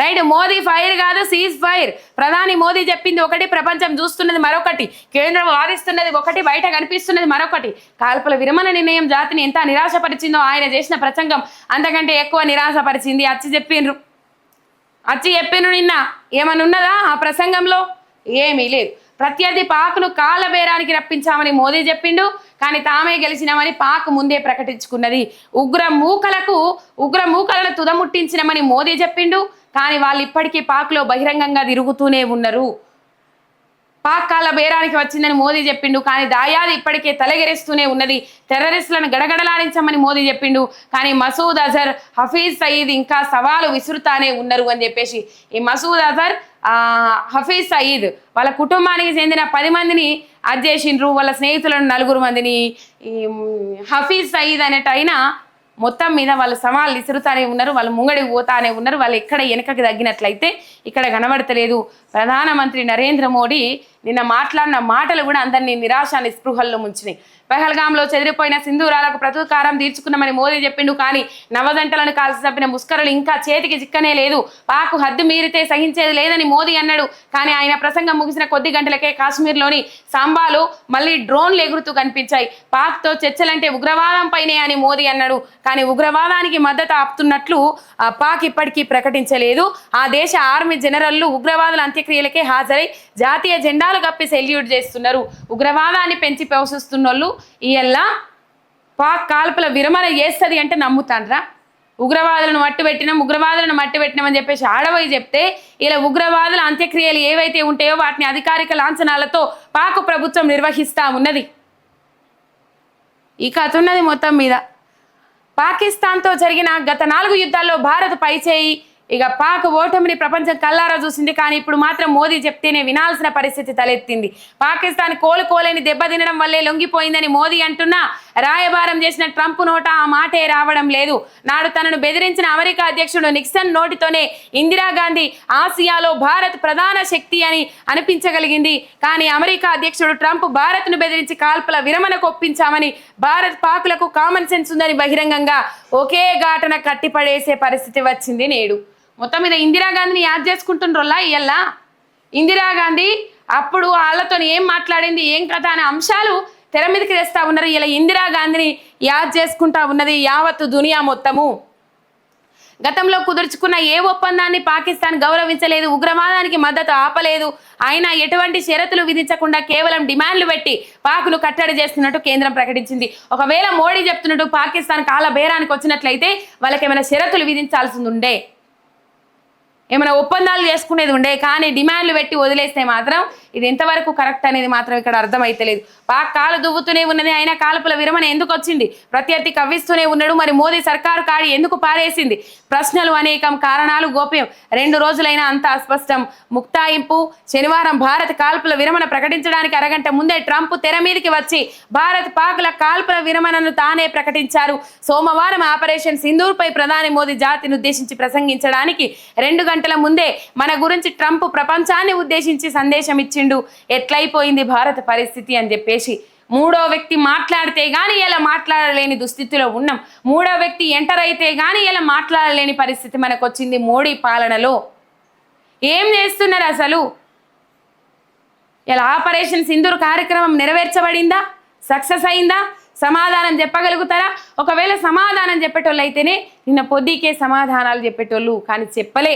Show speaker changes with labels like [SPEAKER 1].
[SPEAKER 1] Right Modi fire కాదు cease fire. ప్రధాని మోదీ చెప్పింది ఒకటి ప్రపంచం చూస్తున్నది మరొకటి. కేంద్రం వాదిస్తున్నది ఒకటి బయట కనిపిస్తున్నది మరొకటి. కాల్పుల విరమణ నిర్ణయం జాతిని ఎంత నిరాశపరిచిందో ఆయన చేసిన ప్రసంగం అంతకంటే ఎక్కువ నిరాశపరిచింది అచ్చి చెప్పిండ్రు అచ్చి చెప్పిండ్రు నిన్న. ఏమని ఉన్నదా ఆ ప్రసంగంలో? ఏమీ లేదు. ప్రత్యర్థి పాక్ను కాలబేరానికి రప్పించామని మోదీ చెప్పిండు. కానీ తామే గెలిచినామని పాక్ ముందే ప్రకటించుకున్నది. ఉగ్ర మూకలకు ఉగ్ర మూకలను తుదముట్టించినామని మోదీ చెప్పిండు. కానీ వాళ్ళు ఇప్పటికీ పాక్లో బహిరంగంగా తిరుగుతూనే ఉన్నారు. పాక్ కాల బేరానికి వచ్చిందని మోదీ చెప్పిండు కానీ దాయాది ఇప్పటికే తలగెరేస్తూనే ఉన్నది. టెర్రరిస్టులను గడగడలాడించమని మోదీ చెప్పిండు కానీ మసూద్ అజర్ హఫీజ్ సయీద్ ఇంకా సవాలు విసురుతానే ఉన్నారు అని చెప్పేసి. ఈ మసూద్ అజర్ హఫీజ్ సయీద్ వాళ్ళ కుటుంబానికి చెందిన పది మందిని అది చేసిండ్రు వాళ్ళ స్నేహితులను నలుగురు మందిని. ఈ హఫీజ్ సయీద్ అనేట మొత్తం మీద వాళ్ళు సవాళ్ళు విసురుతానే ఉన్నారు వాళ్ళు ముంగడికి పోతానే ఉన్నారు వాళ్ళు ఎక్కడ వెనకకి తగ్గినట్లయితే ఇక్కడ కనబడతలేదు. ప్రధానమంత్రి నరేంద్ర మోడీ నిన్న మాట్లాడిన మాటలు కూడా అందరినీ నిరాశ నిస్పృహల్లో ముంచినాయి. పెహల్గాంలో చెదిరిపోయిన సింధూరాలకు ప్రతీకారం తీర్చుకున్నామని మోదీ చెప్పిండు కానీ నవదంటలను కాల్చి చంపిన ముస్కరులు ఇంకా చేతికి చిక్కనే లేదు. పాకు హద్దు మీరితే సహించేది లేదని మోదీ అన్నాడు. కానీ ఆయన ప్రసంగం ముగిసిన కొద్ది గంటలకే కాశ్మీర్లోని సాంబాలో మళ్ళీ డ్రోన్లు ఎగురుతూ కనిపించాయి. పాక్తో చర్చలంటే ఉగ్రవాదంపైనే అని మోదీ అన్నాడు. కానీ ఉగ్రవాదానికి మద్దతు ఆపుతున్నట్లు పాక్ ఇప్పటికీ ప్రకటించలేదు. ఆ దేశ ఆర్మీ జనరల్లు ఉగ్రవాదుల అంత్యక్రియలకే హాజరై జాతీయ జెండాలు కప్పి సెల్యూట్ చేస్తున్నారు. ఉగ్రవాదాన్ని పెంచి పోషిస్తున్న వాళ్ళు ఇయల్లా పాక్ కాల్పుల విరమణ చేస్తుంది అంటే నమ్ముతాండ్రా? ఉగ్రవాదులను మట్టు పెట్టినాం ఉగ్రవాదులను మట్టు పెట్టినామని చెప్పేసి ఆడవై చెప్తే ఇలా ఉగ్రవాదుల అంత్యక్రియలు ఏవైతే ఉంటాయో వాటిని అధికారిక లాంఛనాలతో పాక్ ప్రభుత్వం నిర్వహిస్తా ఉన్నది. ఈ కథ ఉన్నది మొత్తం మీద. పాకిస్తాన్తో జరిగిన గత నాలుగు యుద్ధాల్లో భారత్ పైచేయి ఇక పాక్ ఓటమిని ప్రపంచం కల్లారా చూసింది కానీ ఇప్పుడు మాత్రం మోదీ చెప్తేనే వినాల్సిన పరిస్థితి తలెత్తింది. పాకిస్తాన్ కోలుకోలేని దెబ్బతినడం వల్లే లొంగిపోయిందని మోదీ అంటున్నా రాయబారం చేసిన ట్రంప్ నోట ఆ మాటే రావడం లేదు. నాడు తనను బెదిరించిన అమెరికా అధ్యక్షుడు నిక్సన్ నోటితోనే ఇందిరాగాంధీ ఆసియాలో భారత్ ప్రధాన శక్తి అని అనిపించగలిగింది. కానీ అమెరికా అధ్యక్షుడు ట్రంప్ భారత్ను బెదిరించి కాల్పుల విరమణకు ఒప్పించామని భారత్ పాకులకు కామన్ సెన్స్ ఉందని బహిరంగంగా ఒకే ఘాటన కట్టిపడేసే పరిస్థితి వచ్చింది నేడు. మొత్తం మీద ఇందిరాగాంధీని యాద్ చేసుకుంటుండ్రోలా ఇయ్యల్లా? ఇందిరాగాంధీ అప్పుడు వాళ్ళతో ఏం మాట్లాడింది ఏం కథ అనే అంశాలు తెర మీదకి తెస్తా ఉన్నారు. ఇలా ఇందిరాగాంధీని యాద్ చేసుకుంటా ఉన్నది యావత్తు దునియా మొత్తము. గతంలో కుదుర్చుకున్న ఏ ఒప్పందాన్ని పాకిస్తాన్ గౌరవించలేదు ఉగ్రవాదానికి మద్దతు ఆపలేదు అయినా ఎటువంటి షరతులు విధించకుండా కేవలం డిమాండ్లు పెట్టి పాకును కట్టడి చేస్తున్నట్టు కేంద్రం ప్రకటించింది. ఒకవేళ మోడీ చెప్తున్నట్టు పాకిస్తాన్ కాల బేరానికి వచ్చినట్లయితే వాళ్ళకి ఏమైనా షరతులు విధించాల్సి ఉండే ఏమైనా ఒప్పందాలు చేసుకునేది ఉండే కానీ డిమాండ్లు పెట్టి వదిలేస్తే మాత్రం ఇది ఎంతవరకు కరెక్ట్ అనేది మాత్రం ఇక్కడ అర్థమైతలేదు. పాక్ కాలు దువ్వుతూనే ఉన్నది అయినా కాల్పుల విరమణ ఎందుకు వచ్చింది? ప్రత్యర్థి కవ్విస్తూనే ఉన్నాడు మరి మోదీ సర్కారు కాడి ఎందుకు పారేసింది? ప్రశ్నలు అనేకం కారణాలు గోప్యం. రెండు రోజులైనా అంత అస్పష్టం. ముక్తాయింపు శనివారం భారత్ కాల్పుల విరమణ ప్రకటించడానికి అరగంట ముందే ట్రంప్ తెర మీదకి వచ్చి భారత్ పాకుల కాల్పుల విరమణను తానే ప్రకటించారు. సోమవారం ఆపరేషన్ సింధూర్పై ప్రధాని మోదీ జాతిని ఉద్దేశించి ప్రసంగించడానికి రెండు గంటల ముందే మన గురించి ట్రంప్ ప్రపంచాన్ని ఉద్దేశించి సందేశం ఇచ్చిండు ఎట్లయిపోయింది భారత పరిస్థితి అని చెప్పేసి మూడో వ్యక్తి మాట్లాడితే కానీ ఇలా మాట్లాడలేని దుస్థితిలో ఉన్నాం. మూడో వ్యక్తి ఎంటర్ అయితే కానీ ఇలా మాట్లాడలేని పరిస్థితి మనకు వచ్చింది మోడీ పాలనలో. ఏం చేస్తున్నారు అసలు? ఇలా ఆపరేషన్ సింధూర్ కార్యక్రమం నెరవేర్చబడిందా? సక్సెస్ అయిందా? సమాధానం చెప్పగలుగుతారా? ఒకవేళ సమాధానం చెప్పేటోళ్ళు అయితేనే నిన్న పొద్దుకే సమాధానాలు చెప్పేటోళ్ళు కానీ చెప్పలే.